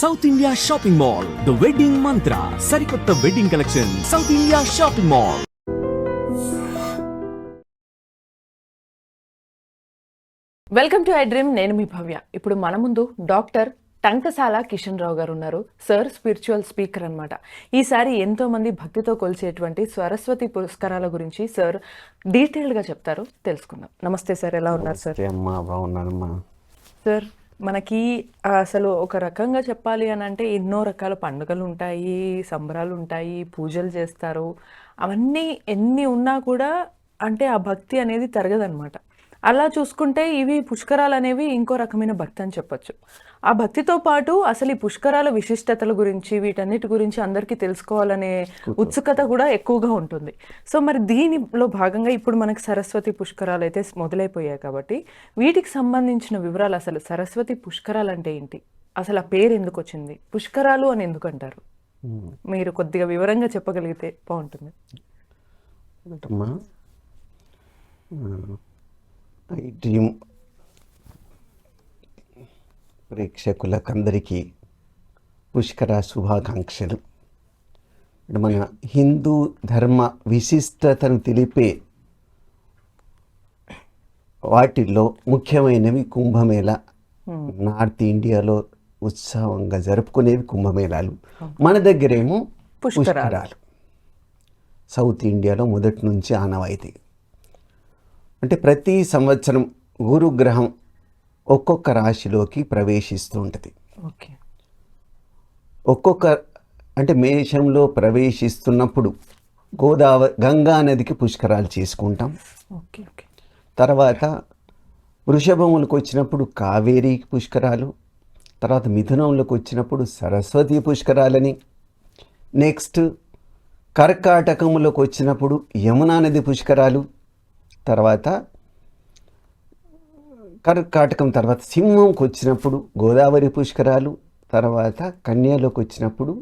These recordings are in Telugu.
South India shopping mall the wedding Mantra సరికొత్త wedding collection South India shopping mall welcome to I dream నేను మీ భవ్య. ఇప్పుడు మన ముందు డాక్టర్ టంకసాల కిషన్ రావు గారు ఉన్నారు. సార్ స్పిరిచువల్ స్పీకర్ అన్నమాట. ఈసారి ఎంతో మంది భక్తితో కొలిచేటువంటి సరస్వతి పురస్కారాల గురించి సార్ డీటెయిల్డ్గా చెప్తారు. తెలుసుకుందాం. నమస్తే సార్ ఎలా ఉన్నారు సార్ అమ్మా. బాగున్నానమ్మా. సార్ మనకి అసలు ఒక రకంగా చెప్పాలి అని అంటే ఎన్నో రకాల పండుగలు ఉంటాయి సంబరాలు ఉంటాయి పూజలు చేస్తారు. అవన్నీ ఎన్ని ఉన్నా కూడా అంటే ఆ భక్తి అనేది తరగదనమాట అలా చూసుకుంటే ఇవి పుష్కరాలు అనేవి ఇంకో రకమైన భక్తి అని చెప్పొచ్చు. ఆ భక్తితో పాటు అసలు ఈ పుష్కరాల విశిష్టతల గురించి వీటన్నిటి గురించి అందరికీ తెలుసుకోవాలనే ఉత్సుకత కూడా ఎక్కువగా ఉంటుంది. సో మరి దీనిలో భాగంగా ఇప్పుడు మనకి సరస్వతి పుష్కరాలు అయితే మొదలైపోయాయి కాబట్టి వీటికి సంబంధించిన వివరాలు అసలు సరస్వతి పుష్కరాలు అంటే ఏంటి? అసలు ఆ పేరు ఎందుకు వచ్చింది? పుష్కరాలు అని ఎందుకు అంటారు? మీరు కొద్దిగా వివరంగా చెప్పగలిగితే బాగుంటుంది. ఐ డ్రీమ్ ప్రేక్షకులకందరికీ పుష్కర శుభాకాంక్షలు. మన హిందూ ధర్మ విశిష్టతను తెలిపే వాటిల్లో ముఖ్యమైనవి కుంభమేళ. నార్త్ ఇండియాలో ఉత్సవంగా జరుపుకునేవి కుంభమేళాలు. మన దగ్గరేమో. పుష్కరాలు. సౌత్ ఇండియాలో మొదటి నుంచి ఆనవాయితీ. అంటే ప్రతి సంవత్సరం గురుగ్రహం ఒక్కొక్క రాశిలోకి ప్రవేశిస్తూ ఉంటుంది. ఓకే. ఒక్కొక్క అంటే మేషంలో ప్రవేశిస్తున్నప్పుడు గోదావరి గంగా నదికి పుష్కరాలు చేసుకుంటాం. Okay okay. తర్వాత వృషభములకు వచ్చినప్పుడు కావేరీకి పుష్కరాలు తర్వాత మిథునంలోకి వచ్చినప్పుడు సరస్వతి పుష్కరాలని నెక్స్ట్ కర్కాటకములకు వచ్చినప్పుడు యమునా నది పుష్కరాలు తర్వాత కర్కాటకం తర్వాత సింహంకి వచ్చినప్పుడు గోదావరి పుష్కరాలు తర్వాత కన్యాలోకి వచ్చినప్పుడు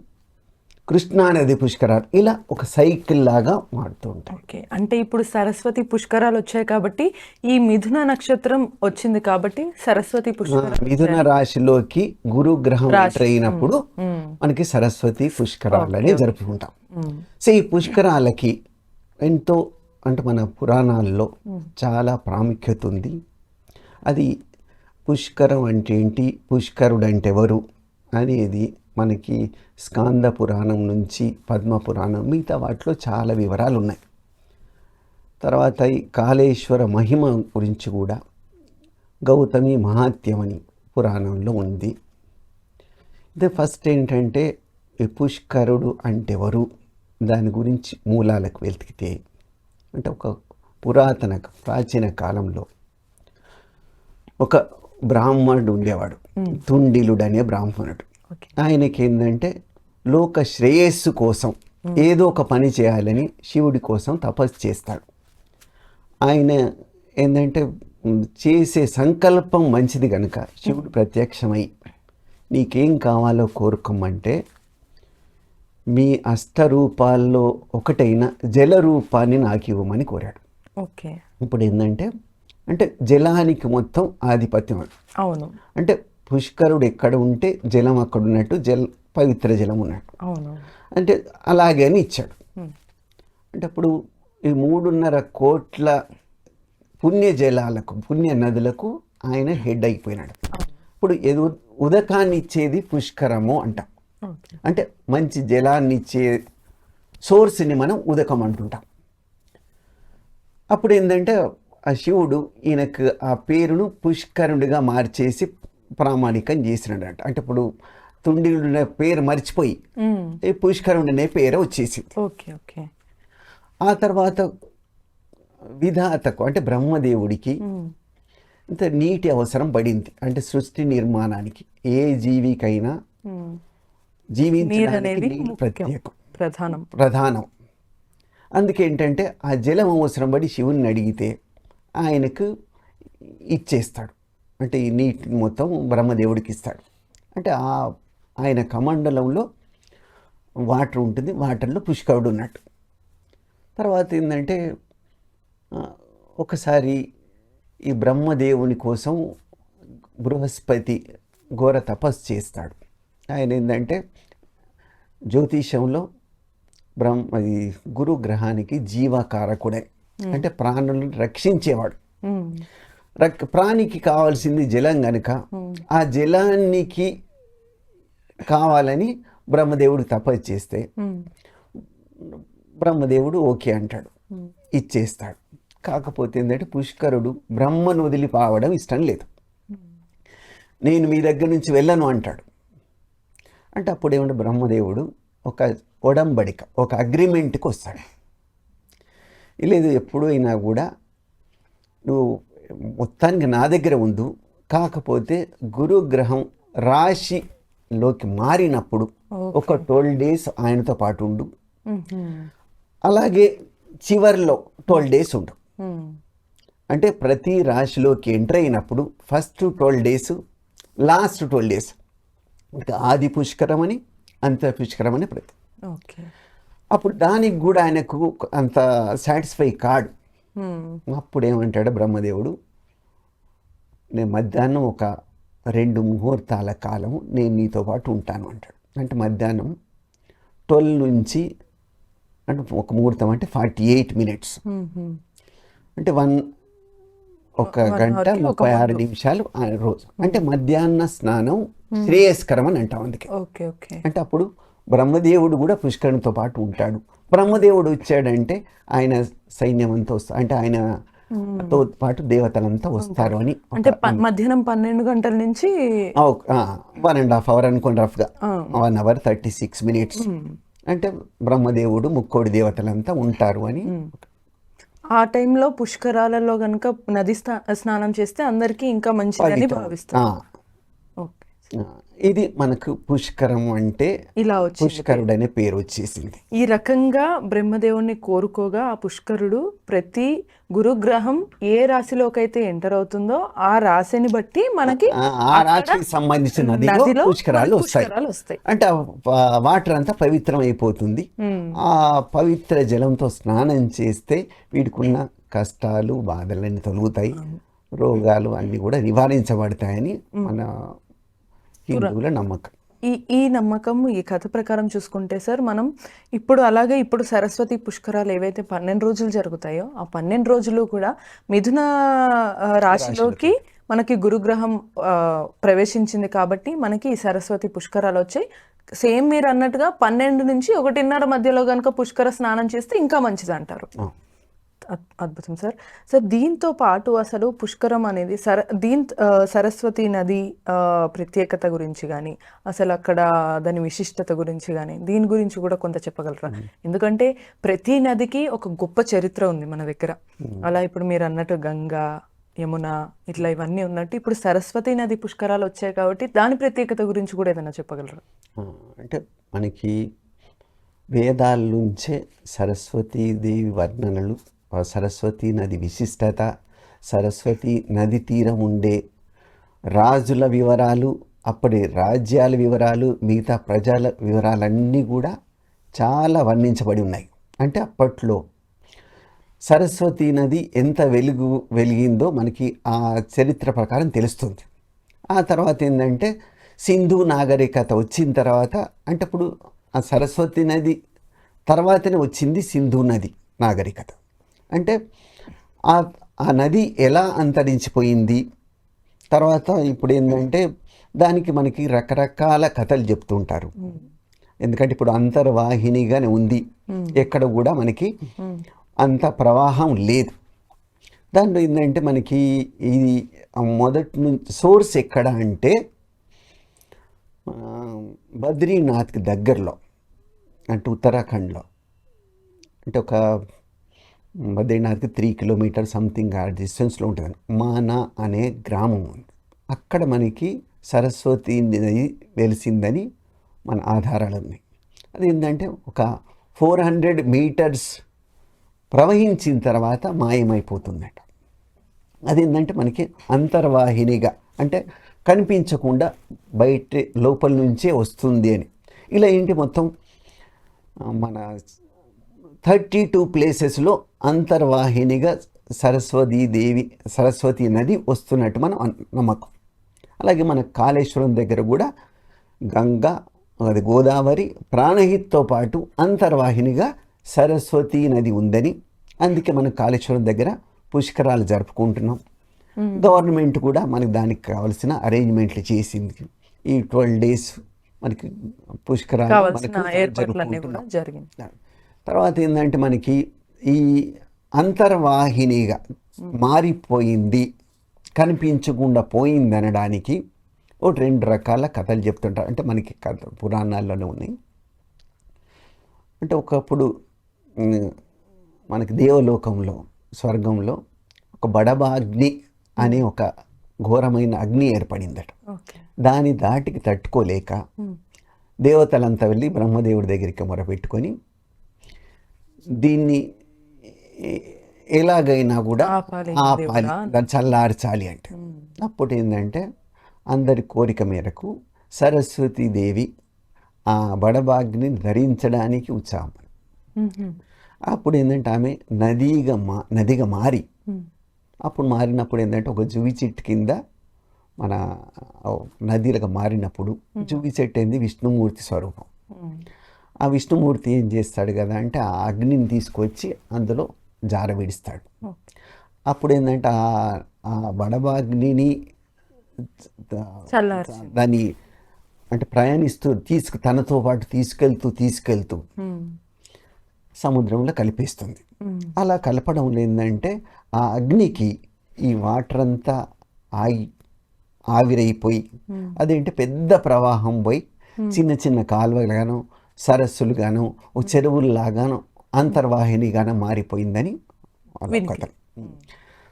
కృష్ణానది పుష్కరాలు ఇలా ఒక సైకిల్ లాగా మారుతూ ఉంటాయి. ఓకే. అంటే ఇప్పుడు సరస్వతి పుష్కరాలు వచ్చాయి కాబట్టి ఈ మిథున నక్షత్రం వచ్చింది కాబట్టి సరస్వతి పుష్కరాలు మిథున రాశిలోకి గురు గ్రహం అయినప్పుడు మనకి సరస్వతి పుష్కరాలని జరుపుకుంటాం. సో ఈ పుష్కరాలకి ఎంతో అంటే మన పురాణాల్లో చాలా ప్రాముఖ్యత ఉంది. అది పుష్కరం అంటే ఏంటి? పుష్కరుడు అంటే ఎవరు అనేది మనకి స్కాంద పురాణం నుంచి పద్మ పురాణం మిగతా వాటిలో చాలా వివరాలు ఉన్నాయి తర్వాత ఈ కాళేశ్వర మహిమ గురించి కూడా గౌతమి మహాత్యం అని పురాణంలో ఉంది. ఇది ఫస్ట్ ఏంటంటే పుష్కరుడు అంటే ఎవరు దాని గురించి మూలాలకు వెతికితే అంటే ఒక పురాతన ప్రాచీన కాలంలో ఒక బ్రాహ్మణుడు ఉండేవాడు. తుండిలుడు అనే బ్రాహ్మణుడు. ఆయనకి ఏంటంటే లోక శ్రేయస్సు కోసం ఏదో ఒక పని చేయాలని శివుడి కోసం తపస్సు చేస్తాడు. ఆయన ఏంటంటే చేసే సంకల్పం మంచిది కనుక శివుడు ప్రత్యక్షమై నీకేం కావాలో కోరుకోమంటే మీ అష్టరూపాల్లో ఒకటైన జల రూపాన్ని నాకు ఇవ్వమని కోరాడు. ఓకే. ఇప్పుడు ఏంటంటే అంటే జలానికి మొత్తం ఆధిపత్యం అవును. అంటే పుష్కరుడు ఎక్కడ ఉంటే జలం అక్కడ ఉన్నట్టు జల పవిత్ర జలం ఉన్నట్టు. అవును. అంటే అలాగే అని ఇచ్చాడు. అంటే అప్పుడు ఈ మూడున్నర కోట్ల పుణ్య జలాలకు పుణ్య నదులకు ఆయన హెడ్ అయిపోయినాడు. ఇప్పుడు ఎదు ఉదకాన్ని ఇచ్చేది పుష్కరము అంటాం. అంటే మంచి జలాన్ని ఇచ్చే సోర్స్ని మనం ఉదకం అంటుంటాం అప్పుడు ఏంటంటే ఆ శివుడు ఈయనకు ఆ పేరును పుష్కరుడిగా మార్చేసి ప్రామాణికం చేసినాడట. అంటే ఇప్పుడు అనే పేరు మర్చిపోయి పుష్కరుడు అనే పేరు వచ్చేసింది. Okay okay. ఆ తర్వాత విధాతకు అంటే బ్రహ్మదేవుడికి ఇంత నీటి అవసరం పడింది. అంటే సృష్టి నిర్మాణానికి ఏ జీవికైనా జీవించడానికి ప్రత్యేకం. ప్రధానం. ప్రధానం. అందుకేంటంటే ఆ జలం అవసరం పడి శివుని అడిగితే ఆయనకు ఇచ్చేస్తాడు. అంటే ఈ నీటిని మొత్తం బ్రహ్మదేవుడికి ఇస్తాడు. అంటే ఆ ఆయన కమండలంలో వాటర్ ఉంటుంది. వాటర్లో పుష్కరుడు ఉన్నట్టు తర్వాత ఏంటంటే ఒకసారి ఈ బ్రహ్మదేవుని కోసం బృహస్పతి ఘోర తపస్సు చేస్తాడు. ఆయన ఏంటంటే జ్యోతిషంలో బ్రహ్మ ఈ గురు గ్రహానికి జీవకారకుడే. అంటే ప్రాణులను రక్షించేవాడు. రక్ ప్రాణికి కావాల్సింది జలం గనుక ఆ జలానికి కావాలని బ్రహ్మదేవుడు తపస్సు చేస్తే బ్రహ్మదేవుడు ఓకే అంటాడు. ఇచ్చేస్తాడు. కాకపోతే ఏంటంటే పుష్కరుడు బ్రహ్మను వదిలిపోవడం ఇష్టం లేదు. నేను మీ దగ్గర నుంచి వెళ్ళను అంటాడు. అంటే అప్పుడు ఏమంటే బ్రహ్మదేవుడు ఒక ఒడంబడిక ఒక అగ్రిమెంట్కి వస్తాడు. లేదు ఎప్పుడైనా కూడా నువ్వు మొత్తానికి నా దగ్గర ఉండు. కాకపోతే గురుగ్రహం రాశిలోకి మారినప్పుడు ఒక ట్వెల్వ్ డేస్ ఆయనతో పాటు ఉండు. అలాగే చివర్లో ట్వెల్వ్ డేస్ ఉండు. అంటే ప్రతి రాశిలోకి ఎంటర్ అయినప్పుడు first twelve days last twelve days ఆది పుష్కరం అని అంత పుష్కరం అని ప్రతి ఓకే. అప్పుడు దానికి కూడా ఆయనకు అంత సాటిస్ఫై కాడు. అప్పుడు ఏమంటాడు బ్రహ్మదేవుడు నేను మధ్యాహ్నం ఒక రెండు ముహూర్తాల కాలం నేను నీతో పాటు ఉంటాను అంటాడు. అంటే మధ్యాహ్నం ట్వెల్వ్ నుంచి అంటే ఒక ముహూర్తం అంటే ఫార్టీ ఎయిట్ మినిట్స్. అంటే వన్ ఒక గంట ముప్పై ఆరు నిమిషాలు ఆ రోజు. అంటే మధ్యాహ్న స్నానం శ్రేయస్కరం అని అంటాం అందుకే. Okay okay. అంటే అప్పుడు బ్రహ్మదేవుడు కూడా పుష్కరునితో పాటు ఉంటాడు. బ్రహ్మదేవుడు వచ్చాడంటే ఆయన సైన్యం అంతా వస్తారు అంటే ఆయన తో పాటు దేవతలంతా వస్తారు అని అంటే మధ్యాహ్నం పన్నెండు గంటల నుంచి వన్ అండ్ హాఫ్ అవర్ అనుకోండి రఫ్గా. One hour thirty six minutes. అంటే బ్రహ్మదేవుడు ముక్కోడి దేవతలంతా ఉంటారు అని ఆ టైంలో పుష్కరాలలో గనుక నది స్నా- స్నానం చేస్తే అందరికీ ఇంకా మంచిదని భావిస్తారు. ఓకే. ఇది మనకు పుష్కరం అంటే ఇలా వచ్చి పుష్కరుడు అనే పేరు వచ్చేసింది. ఈ రకంగా బ్రహ్మదేవుణ్ణి కోరుకోగా ఆ పుష్కరుడు ప్రతి గురుగ్రహం ఏ రాశిలోకైతే ఎంటర్ అవుతుందో ఆ రాశిని బట్టి మనకి ఆ- రాశికి సంబంధించిన నదిలో పుష్కరాలు వస్తాయి. అంటే వాటర్ అంతా పవిత్రం అయిపోతుంది ఆ పవిత్ర జలంతో స్నానం చేస్తే వీడికున్న కష్టాలు బాధలన్నీ తొలుగుతాయి. రోగాలు అన్నీ కూడా నివారించబడతాయని మన హిందువుల నమ్మకం. ఈ ఈ నమ్మకం ఈ కథ ప్రకారం చూసుకుంటే సార్ మనం ఇప్పుడు అలాగే ఇప్పుడు సరస్వతి పుష్కరాలు ఏవైతే పన్నెండు రోజులు జరుగుతాయో ఆ పన్నెండు రోజులు కూడా మిథున రాశిలోకి మనకి గురుగ్రహం ప్రవేశించింది కాబట్టి మనకి ఈ సరస్వతి పుష్కరాలు వచ్చాయి. సేమ్ మీరు అన్నట్టుగా పన్నెండు నుంచి ఒకటిన్నర మధ్యలో కనుక పుష్కర స్నానం చేస్తే ఇంకా మంచిది అంటారు అద్భుతం సార్. సార్ దీంతో పాటు అసలు పుష్కరం అనేది సర దీన్ సరస్వతి నది ప్రత్యేకత గురించి కానీ అసలు అక్కడ దాని విశిష్టత గురించి కానీ దీని గురించి కూడా కొంత చెప్పగలరా? ఎందుకంటే ప్రతి నదికి ఒక గొప్ప చరిత్ర ఉంది మన దగ్గర. అలా ఇప్పుడు మీరు అన్నట్టు గంగా యమున ఇట్లా ఇవన్నీ ఉన్నట్టు ఇప్పుడు సరస్వతి నది పుష్కరాలు వచ్చాయి కాబట్టి దాని ప్రత్యేకత గురించి కూడా ఏదైనా చెప్పగలరా? అంటే మనకి వేదాల నుంచే సరస్వతీదేవి వర్ణనలు సరస్వతీ నది విశిష్టత సరస్వతి నది తీరం ఉండే రాజుల వివరాలు అప్పటి రాజ్యాల వివరాలు మిగతా ప్రజల వివరాలన్నీ కూడా చాలా వర్ణించబడి ఉన్నాయి. అంటే అప్పట్లో సరస్వతీ నది ఎంత వెలుగు వెలిగిందో మనకి ఆ చరిత్ర ప్రకారం తెలుస్తుంది. ఆ తర్వాత ఏంటంటే సింధు నాగరికత వచ్చిన తర్వాత అంటే ఇప్పుడు ఆ సరస్వతి నది తర్వాతనే వచ్చింది సింధు నది నాగరికత. అంటే ఆ ఆ నది ఎలా అంతరించిపోయింది? తర్వాత ఇప్పుడు ఏంటంటే దానికి మనకి రకరకాల కథలు చెప్తుంటారు ఎందుకంటే ఇప్పుడు అంతర్వాహినిగానే ఉంది. ఎక్కడ కూడా మనకి అంత ప్రవాహం లేదు. దాంట్లో ఏంటంటే మనకి ఇది మొదటి నుంచి సోర్స్ ఎక్కడ అంటే బద్రీనాథ్కి దగ్గరలో అంటే ఉత్తరాఖండ్లో. అంటే ఒక బద్రీనాథ్కి త్రీ కిలోమీటర్ సంథింగ్ ఆ డిస్టెన్స్లో ఉంటుంది. మానా అనే గ్రామం ఉంది. అక్కడ మనకి సరస్వతి నది వెలిసిందని మన ఆధారాలు ఉన్నాయి. అది ఏంటంటే ఒక ఫోర్ హండ్రెడ్ మీటర్స్ ప్రవహించిన తర్వాత మాయమైపోతుందట. అదేంటంటే మనకి అంతర్వాహినిగా అంటే కనిపించకుండా బయట లోపల నుంచే వస్తుంది అని. ఇలా ఏంటి మొత్తం? మన థర్టీ టూ ప్లేసెస్లో అంతర్వాహినిగా సరస్వతీ దేవి సరస్వతి నది వస్తున్నట్టు మనం నమ్మకం. అలాగే మన కాళేశ్వరం దగ్గర కూడా గంగా అది గోదావరి ప్రాణహిత్తో పాటు అంతర్వాహినిగా సరస్వతి నది ఉందని అందుకే మనం కాళేశ్వరం దగ్గర పుష్కరాలు జరుపుకుంటున్నాం. గవర్నమెంట్ కూడా మనకి దానికి కావాల్సిన అరేంజ్మెంట్లు చేసింది. ఈ ట్వెల్వ్ డేస్ మనకి పుష్కరాలు తర్వాత ఏంటంటే మనకి ఈ అంతర్వాహినిగా మారిపోయింది కనిపించకుండా పోయింది అనడానికి ఒకటి రెండు రకాల కథలు చెప్తుంటారు. అంటే మనకి కథ పురాణాల్లోనే ఉన్నాయి. అంటే ఒకప్పుడు మనకి దేవలోకంలో స్వర్గంలో ఒక బడబాగ్ని అనే ఒక ఘోరమైన అగ్ని ఏర్పడిందట. దాని దాటికి తట్టుకోలేక దేవతలంతా వెళ్ళి బ్రహ్మదేవుడి దగ్గరికి మొరపెట్టుకొని దీన్ని ఎలాగైనా కూడా ఆపాలి. చల్లార్చాలి అంటే. అప్పుడు ఏంటంటే అందరి కోరిక మేరకు సరస్వతీదేవి ఆ బడబాగ్ని ధరించడానికి ఉత్సాహం. అప్పుడు ఏంటంటే ఆమె నదిగా మా నదిగా మారి. అప్పుడు మారినప్పుడు ఏంటంటే ఒక జువి చెట్టు కింద మన ఓ నదిలుగా మారినప్పుడు జువి చెట్టు ఏంది? విష్ణుమూర్తి స్వరూపం. ఆ విష్ణుమూర్తి ఏం చేస్తాడు కదా అంటే ఆ అగ్నిని తీసుకొచ్చి అందులో జార విడిస్తాడు అప్పుడు ఏంటంటే ఆ చల్లార్చి దాన్ని అంటే ప్రయాణిస్తూ తీసుకు తనతో పాటు తీసుకెళ్తూ తీసుకెళ్తూ సముద్రంలో కలిపేస్తుంది. అలా కలపడం ఏంటంటే ఆ అగ్నికి ఈ వాటర్ అంతా ఆగి ఆవిరైపోయి అదేంటి పెద్ద ప్రవాహం పోయి చిన్న చిన్న కాలువలుగాను సరస్సులుగాను ఓ చెరువుల్లాగాను అంతర్వాహినిగాను మారిపోయిందని కథ.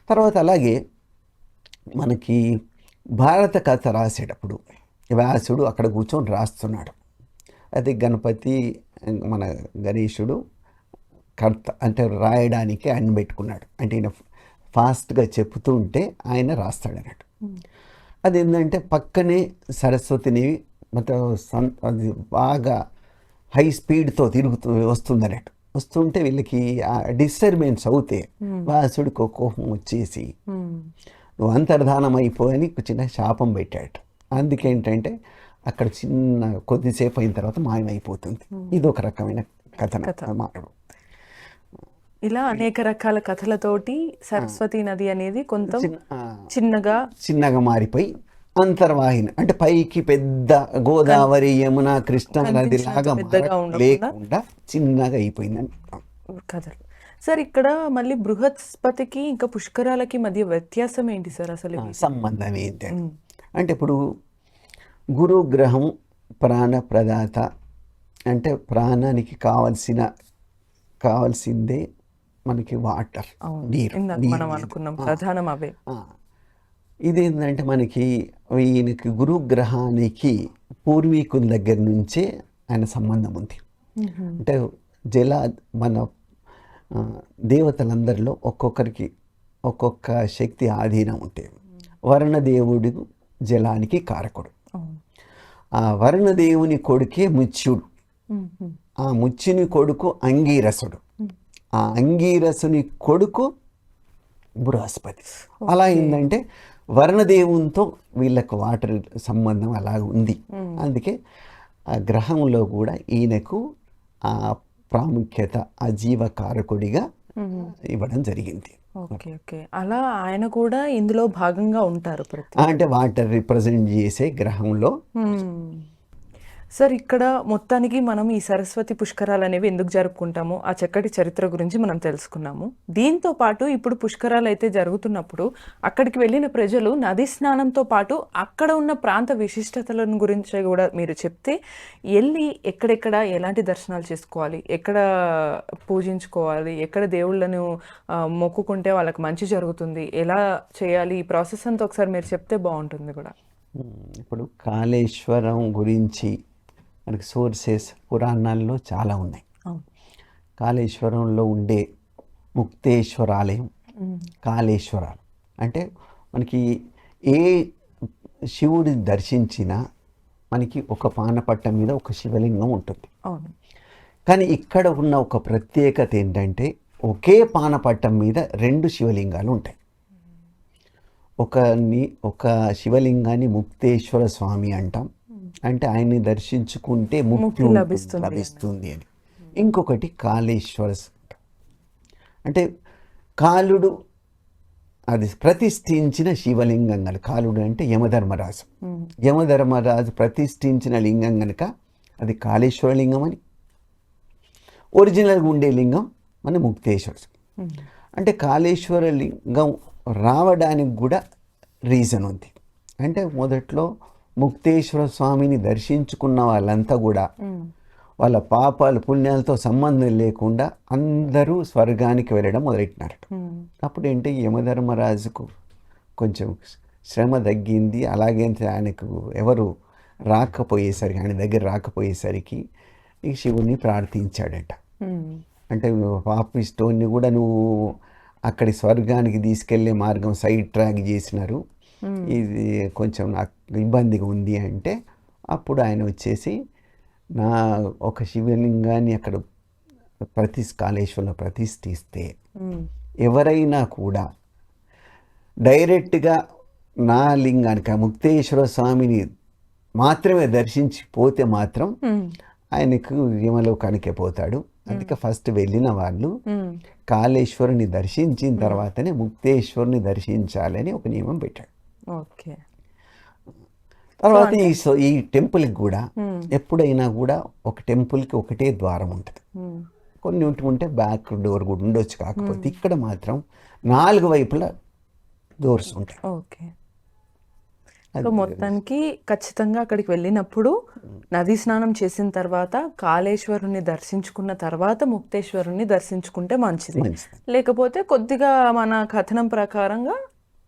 తర్వాత అలాగే మనకి భారత కథ రాసేటప్పుడు వ్యాసుడు అక్కడ కూర్చొని రాస్తున్నాడు. అది గణపతి మన గణేశుడు కర్త అంటే రాయడానికి ఆయన పెట్టుకున్నాడు. అంటే ఈయన ఫాస్ట్గా చెప్తూ ఉంటే ఆయన రాస్తాడు అన్నట్టు అది ఏంటంటే పక్కనే సరస్వతిని మొత్తం అది బాగా హై స్పీడ్తో తిరుగుతూ వస్తుంది అన్నట్టు వస్తుంటే వీళ్ళకి ఆ డిస్టర్బెన్స్ అవుతే వ్యాసుడికి ఒక కోపం వచ్చేసి నువ్వు అంతర్ధానం అయిపోయని చిన్న శాపం పెట్టాడు. అందుకేంటంటే అక్కడ చిన్న కొద్దిసేపు అయిన తర్వాత మాయమైపోతుంది. ఇది ఒక రకమైన కథన మాటలు ఇలా అనేక రకాల కథలతోటి సరస్వతి నది అనేది కొంత చిన్నగా చిన్నగా మారిపోయి అంతర్వాహిని అంటే పైకి పెద్ద గోదావరి యమున కృష్ణ నది లాగా లేకుండా చిన్నగా అయిపోయిందని కథలు సార్ ఇక్కడ మళ్ళీ బృహస్పతికి ఇంకా పుష్కరాలకి మధ్య వ్యత్యాసం ఏంటి సార్ అసలు సంబంధం ఏంటి. అంటే ఇప్పుడు గురు గ్రహం ప్రాణ ప్రదాత అంటే ప్రాణానికి కావలసిన కావాల్సిందే మనకి వాటర్ నీరు మనం. అనుకున్నాం ప్రధానం అవే. ఇదేంటంటే మనకి ఈయనకి గురు గ్రహానికి పూర్వీకుల దగ్గర నుంచే ఆయన సంబంధం ఉంది. అంటే జల మన దేవతలందరిలో ఒక్కొక్కరికి ఒక్కొక్క శక్తి ఆధీనం ఉంటే వరుణదేవుడు జలానికి కారకుడు. ఆ వరుణదేవుని కొడుకే ముత్యుడు. ఆ ముచ్చుని కొడుకు అంగీరసుడు. ఆ అంగీరసుని కొడుకు బృహస్పతి. అలా ఏంటంటే వర్ణదేవునితో వీళ్ళకు వాటర్ సంబంధం అలా ఉంది. అందుకే ఆ గ్రహంలో కూడా ఈయనకు ఆ ప్రాముఖ్యత ఆ జీవకారకుడిగా ఇవ్వడం జరిగింది. Okay okay. అలా ఆయన కూడా ఇందులో భాగంగా ఉంటారు అంటే వాటర్ రిప్రజెంట్ చేసే గ్రహంలో. సార్ ఇక్కడ మొత్తానికి మనం ఈ సరస్వతి పుష్కరాలు అనేవి ఎందుకు జరుపుకుంటాము ఆ చక్కటి చరిత్ర గురించి మనం తెలుసుకున్నాము. దీంతో పాటు ఇప్పుడు పుష్కరాలు అయితే జరుగుతున్నప్పుడు అక్కడికి వెళ్ళిన ప్రజలు నది స్నానంతో పాటు అక్కడ ఉన్న ప్రాంత విశిష్టతలను గురించి కూడా మీరు చెప్తే వెళ్ళి ఎక్కడెక్కడ ఎలాంటి దర్శనాలు చేసుకోవాలి ఎక్కడ పూజించుకోవాలి ఎక్కడ దేవుళ్ళను మొక్కుకుంటే వాళ్ళకి మంచి జరుగుతుంది ఎలా చేయాలి ఈ ప్రాసెస్ అంతా ఒకసారి మీరు చెప్తే బాగుంటుంది కూడా. ఇప్పుడు కాళేశ్వరం గురించి మనకి సోర్సెస్ పురాణాల్లో చాలా ఉన్నాయి. కాళేశ్వరంలో ఉండే ముక్తేశ్వర ఆలయం కాళేశ్వరాలు. అంటే మనకి ఏ శివుడిని దర్శించినా మనకి ఒక పానపట్టం మీద ఒక శివలింగం ఉంటుంది. కానీ ఇక్కడ ఉన్న ఒక ప్రత్యేకత ఏంటంటే ఒకే పానపట్టం మీద రెండు శివలింగాలు ఉంటాయి. ఒకని ఒక శివలింగాన్ని ముక్తేశ్వర స్వామి అంటాం అంటే ఆయన్ని దర్శించుకుంటే ముక్తి లభిస్తుంది. లభిస్తుంది అని. ఇంకొకటి కాళేశ్వర అంటే కాలుడు అది ప్రతిష్ఠించిన శివలింగం కనుక కాలుడు అంటే యమధర్మరాజు. యమధర్మరాజు ప్రతిష్ఠించిన లింగం కనుక అది కాళేశ్వర లింగం అని. ఒరిజినల్గా ఉండే లింగం మన ముక్తేశ్వర అంటే కాళేశ్వర లింగం రావడానికి కూడా రీజన్ ఉంది. అంటే మొదట్లో ముక్తేశ్వర స్వామిని దర్శించుకున్న వాళ్ళంతా కూడా వాళ్ళ పాపాలు పుణ్యాలతో సంబంధం లేకుండా అందరూ స్వర్గానికి వెళ్ళడం మొదలెట్టినారట. అప్పుడు ఏంటి యమధర్మరాజుకు కొంచెం శ్రమ తగ్గింది. అలాగే ఆయనకు ఎవరు రాకపోయేసరికి ఆయన దగ్గర రాకపోయేసరికి ఈ శివుణ్ణి ప్రార్థించాడట. అంటే పాపిస్టోన్ని కూడా నువ్వు అక్కడి స్వర్గానికి తీసుకెళ్ళే మార్గం సైడ్ ట్రాక్ చేసినారు. ఇది కొంచెం నాకు ఇబ్బందిగా ఉంది అంటే అప్పుడు ఆయన వచ్చేసి నా ఒక శివలింగాన్ని అక్కడ ప్రతి కాళేశ్వరంలో ప్రతిష్ఠిస్తే ఎవరైనా కూడా డైరెక్ట్గా నా లింగానికి ఆ ముక్తేశ్వర స్వామిని మాత్రమే దర్శించి పోతే మాత్రం ఆయనకు యమలోకానికే పోతాడు. అందుకే ఫస్ట్ వెళ్ళిన వాళ్ళు కాళేశ్వరుని దర్శించిన తర్వాతనే ముక్తేశ్వరుని దర్శించాలని ఒక నియమం పెట్టాడు. ఓకే. తర్వాత ఈ ఈ టెంపుల్కి కూడా ఎప్పుడైనా కూడా ఒక టెంపుల్కి ఒకటే ద్వారం ఉంటుంది. కొన్ని ఉంటే బ్యాక్ డోర్ కూడా ఉండొచ్చు కాకపోతే ఇక్కడ మాత్రం నాలుగు వైపులా డోర్స్ ఉంటాయి. ఓకే. సో మొత్తానికి ఖచ్చితంగా అక్కడికి వెళ్ళినప్పుడు నదీ స్నానం చేసిన తర్వాత కాళేశ్వరుని దర్శించుకున్న తర్వాత ముక్తేశ్వరుని దర్శించుకుంటే మంచిది. లేకపోతే కొద్దిగా మన కథనం ప్రకారంగా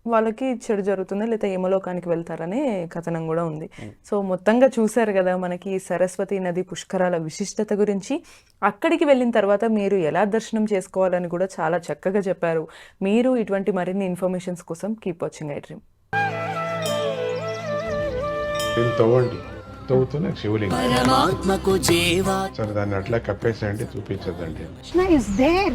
వాళ్ళకి చెడు జరుగుతుంది లేదా యమలోకానికి వెళ్తారనే కథనం కూడా ఉంది. సో మొత్తంగా చూశారు కదా మనకి సరస్వతి నది పుష్కరాల విశిష్టత గురించి. అక్కడికి వెళ్ళిన తర్వాత మీరు ఎలా దర్శనం చేసుకోవాలని కూడా చాలా చక్కగా చెప్పారు. మీరు ఇటువంటి మరిన్ని ఇన్ఫర్మేషన్స్ కోసం కీప్ వాచింగ్ ఐ డ్రీమ్. దీన్ని తవ్వండి. తవ్వుతూనే శివలింగం. పరమాత్మకు జీవా. సరే దాన్ని అట్లా కప్పేసేయండి చూపించదండి కృష్ణ ఇస్ దేర్